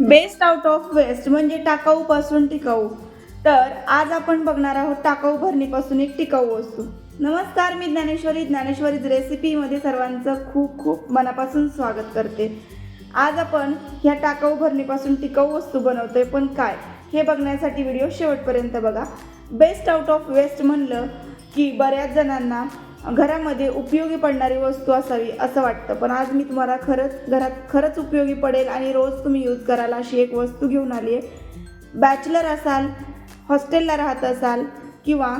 Best out of waste म्हणजे टाकाऊ पासून टिकाऊ. तर आज आपण बघणार आहोत टाकाऊ भरणीपासून एक टिकाऊ वस्तू. नमस्कार मी ज्ञानेश्वरी. ज्ञानेश्वरीज रेसिपीमध्ये सर्वांचं खूप खूप मनापासून स्वागत करते. आज आपण ह्या टाकाऊ भरणीपासून टिकाऊ वस्तू बनवतोय पण काय? हे बघण्यासाठी व्हिडिओ शेवटपर्यंत बघा. बेस्ट आउट ऑफ वेस्ट म्हणलं की बऱ्याच जणांना घरामध्ये उपयोगी पडणारी वस्तू असावी असं वाटतं. पण आज मी तुम्हाला खरंच घरात खरंच उपयोगी पडेल आणि रोज तुम्ही यूज कराल अशी एक वस्तू घेऊन आली आहे. बॅचलर असाल हॉस्टेलला राहत असाल किंवा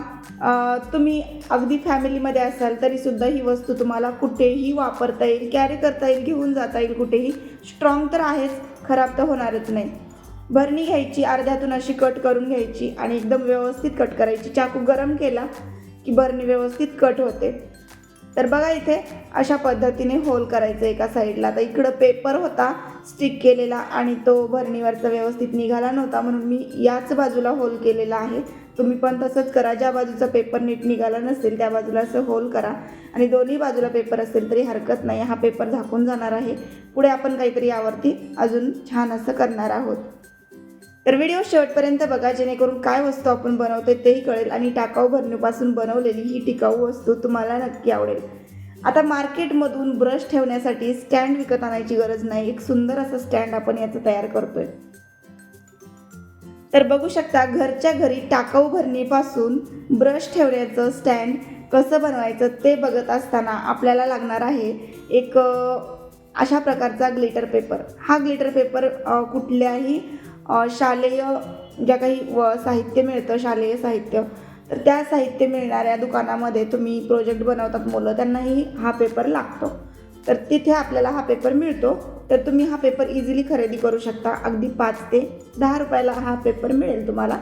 तुम्ही अगदी फॅमिलीमध्ये असाल तरीसुद्धा ही वस्तू तुम्हाला कुठेही वापरता येईल कॅरी करता येईल घेऊन जाता येईल कुठेही. स्ट्रॉंग तर आहेच खराब तर होणारच नाही. भरणी घ्यायची अर्ध्यातून अशी कट करून घ्यायची आणि एकदम व्यवस्थित कट करायची. चाकू गरम केला की बरणी व्यवस्थित कट होते. तर बघा इथे अशा पद्धतीने होल करायचं एका साईडला. तर इकडं पेपर होता स्टिक केलेला आणि तो भरणीवरचा व्यवस्थित निघाला नव्हता म्हणून मी याच बाजूला होल केलेला आहे. तुम्ही पण तसंच करा. ज्या बाजूचा पेपर नीट निघाला नसेल त्या बाजूला असं होल करा. आणि दोन्ही बाजूला पेपर असेल तरी हरकत नाही. हा पेपर झाकून जाणार आहे. पुढे आपण काहीतरी यावरती अजून छान असं करणार आहोत. तर व्हिडिओ शेवटपर्यंत बघा जेणेकरून काय वस्तू आपण बनवतोय तेही कळेल आणि टाकाऊ भरणीपासून बनवलेली ही टिकाऊ वस्तू तुम्हाला नक्की आवडेल. आता मार्केटमधून ब्रश ठेवण्यासाठी स्टँड विकत आणायची गरज नाही. एक सुंदर असं स्टँड आपण याचं तयार करतोय. तर बघू शकता घरच्या घरी टाकाऊ भरणीपासून ब्रश ठेवण्याचं स्टँड कसं बनवायचं ते बघत असताना आपल्याला लागणार आहे एक अशा प्रकारचा ग्लिटर पेपर हा ग्लिटर पेपर कुठल्याही शालेय ज्या काही व साहित्य मिळतं शालेय साहित्य तर त्या साहित्य मिळणाऱ्या दुकानामध्ये तुम्ही प्रोजेक्ट बनवतात मुलं त्यांनाही हा पेपर लागतो. तर तिथे आपल्याला हा पेपर मिळतो. तर तुम्ही हा पेपर इझिली खरेदी करू शकता. अगदी पाच ते दहा रुपयाला हा पेपर मिळेल तुम्हाला.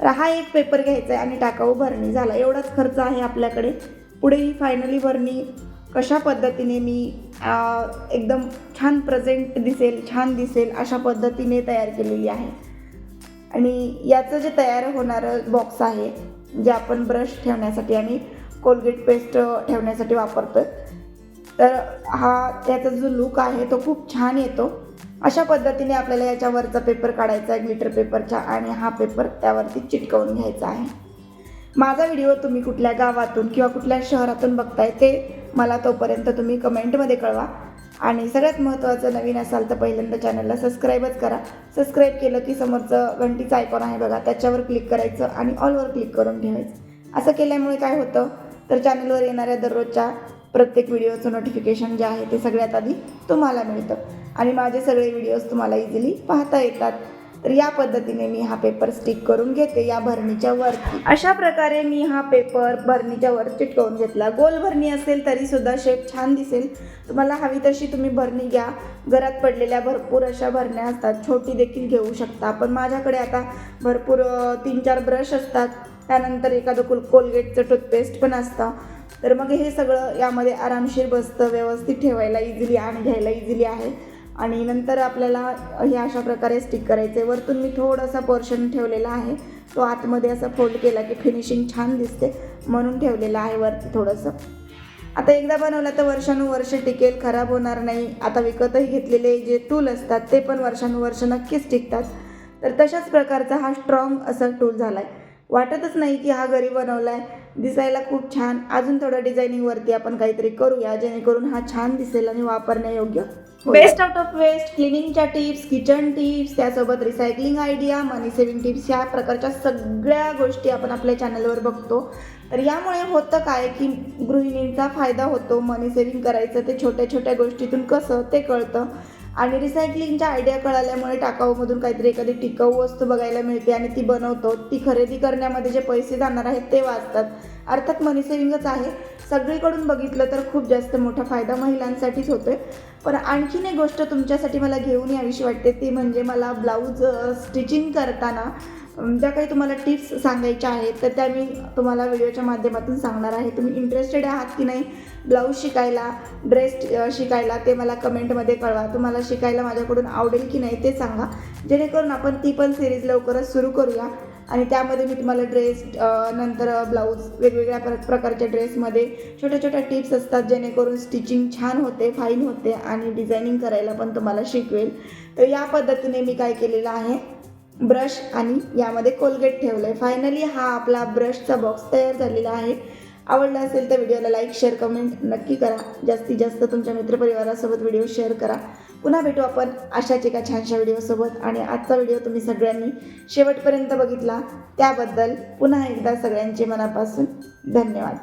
तर हा एक पेपर घ्यायचा आहे आणि टाकाऊ भरणी झाला. एवढाच खर्च आहे आपल्याकडे. पुढे ही फायनली भरणी कशा पद्धतीने मी एकदम छान प्रेझेंट दिसेल छान दिसेल अशा पद्धतीने तयार केलेली आहे. आणि याचं जे तयार होणारं बॉक्स आहे जे आपण ब्रश ठेवण्यासाठी आणि कोलगेट पेस्ट ठेवण्यासाठी वापरतो तर हा त्याचा जो लुक आहे तो खूप छान येतो. अशा पद्धतीने आपल्याला याच्यावरचा पेपर काढायचा आहे ग्लिटर पेपरचा आणि हा पेपर त्यावरती चिटकवून घ्यायचा आहे. माझा व्हिडिओ तुम्ही कुठल्या गावातून किंवा कुठल्या शहरातून बघताय ते मला तोपर्यंत तुम्ही कमेंटमध्ये कळवा. आणि सगळ्यात महत्त्वाचं नवीन असाल तर पहिल्यांदा चॅनलला सबस्क्राईबच करा. सबस्क्राईब केलं की समोरचं घंटीचं आयकॉन आहे बघा त्याच्यावर क्लिक करायचं आणि ऑलवर क्लिक करून ठेवायचं असं केल्यामुळे काय होतं? तर चॅनलवर येणाऱ्या दररोजच्या प्रत्येक व्हिडिओचं नोटिफिकेशन जे आहे ते सगळ्यात आधी तुम्हाला मिळतं. आणि माझे सगळे व्हिडिओज तुम्हाला इझिली पाहता येतात. तर या पद्धतीने मी हा पेपर स्टिक करून घेते या भरणीच्या वर अशा प्रकारे मी हा पेपर भरणीच्या वर चिटकवून घेतला. गोल भरणी असेल तरी सुद्धा शेप छान दिसेल. तुम्हाला हवी तशी तुम्ही भरणी घ्या. घरात पडलेल्या भरपूर अशा भरण्या असतात. छोटी देखील घेऊ शकता. पण माझ्याकडे आता भरपूर तीन चार ब्रश असतात. त्यानंतर एखादं कोल कोलगेटचं टूथपेस्ट पण असतं. तर मग हे सगळं यामध्ये आरामशीर बसतं. व्यवस्थित ठेवायला इझिली आणि घ्यायला इझिली आहे. आणि नंतर आपल्याला हे अशा प्रकारे स्टिक करायचे. वरतून मी थोडासा पोर्शन ठेवलेला आहे. तो आतमध्ये असा फोल्ड केला की फिनिशिंग छान दिसते. म्हणून ठेवलेला आहे वरती थोडंसं. आता एकदा बनवलं तर वर्षानुवर्ष टिकेल खराब होणार नाही. आता विकतही घेतलेले जे टूल असतात ते पण वर्षानुवर्ष नक्कीच टिकतात. तर तशाच प्रकारचा हा स्ट्रॉंग असा टूल झाला आहे वाटतच नाही की हा घरी बनवला आहे दिसायला खूप छान. अजून थोडं डिझायनिंगवरती आपण काहीतरी करूया जेणेकरून हा छान दिसेल आणि वापरण्यायोग्य. बेस्ट आउट ऑफ वेस्ट क्लिनिंगच्या टिप्स किचन टिप्स त्यासोबत recycling idea money saving tips या प्रकारच्या सगळ्या गोष्टी आपण आपल्या चॅनलवर बघतो. तर यामुळे होतं काय की गृहिणींचा फायदा होतो मनी सेव्हिंग करायचं ते छोट्या छोट्या गोष्टीतून कसं ते कळतं. आणि रिसायकलिंगच्या आयडिया कळाल्यामुळे टाकाऊमधून काहीतरी एखादी टिकाऊ वस्तू बघायला मिळते आणि ती बनवतो. ती खरेदी करण्यामध्ये जे पैसे जाणार आहेत ते वाचतात. अर्थात मनी सेव्हिंगच आहे. सगळीकडून बघितलं तर खूप जास्त मोठा फायदा महिलांसाठीच होतो आहे पण आणखीन एक गोष्ट तुमच्यासाठी मला घेऊन यावीशी वाटते ती म्हणजे मला ब्लाऊज स्टिचिंग करताना ज्या काही तुम्हाला टिप्स सांगायच्या आहेत तर त्या मी तुम्हाला व्हिडिओच्या माध्यमातून सांगणार आहे. तुम्ही इंटरेस्टेड आहात की नाही ब्लाऊज शिकायला ड्रेस शिकायला ते मला कमेंटमध्ये कळवा. तुम्हाला शिकायला माझ्याकडून आवडेल की नाही ते सांगा. जेणेकरून आपण ती पण सिरीज लवकरच सुरू करूया. आणि त्यामध्ये मी तुम्हाला ड्रेस नंतर ब्लाऊज वेगवेगळ्या प्र प्रकारच्या ड्रेसमध्ये छोट्या छोट्या टिप्स असतात जेणेकरून स्टिचिंग छान होते फाईन होते आणि डिझायनिंग करायला पण तुम्हाला शिकवेल. तर या पद्धतीने मी काय केलेलं आहे? ब्रश आणि यामध्ये कोलगेट ठेवलं आहे फायनली हा आपला ब्रशचा बॉक्स तयार झालेला आहे. आवडला असेल तर व्हिडिओला लाईक शेअर कमेंट नक्की करा. जास्तीत जास्त तुमच्या मित्रपरिवारासोबत व्हिडिओ शेअर करा. पुन्हा भेटू आपण अशाच एका छानशा व्हिडिओसोबत आणि आजचा व्हिडिओ तुम्ही सगळ्यांनी शेवटपर्यंत बघितला. त्याबद्दल पुन्हा एकदा सगळ्यांचे मनापासून धन्यवाद.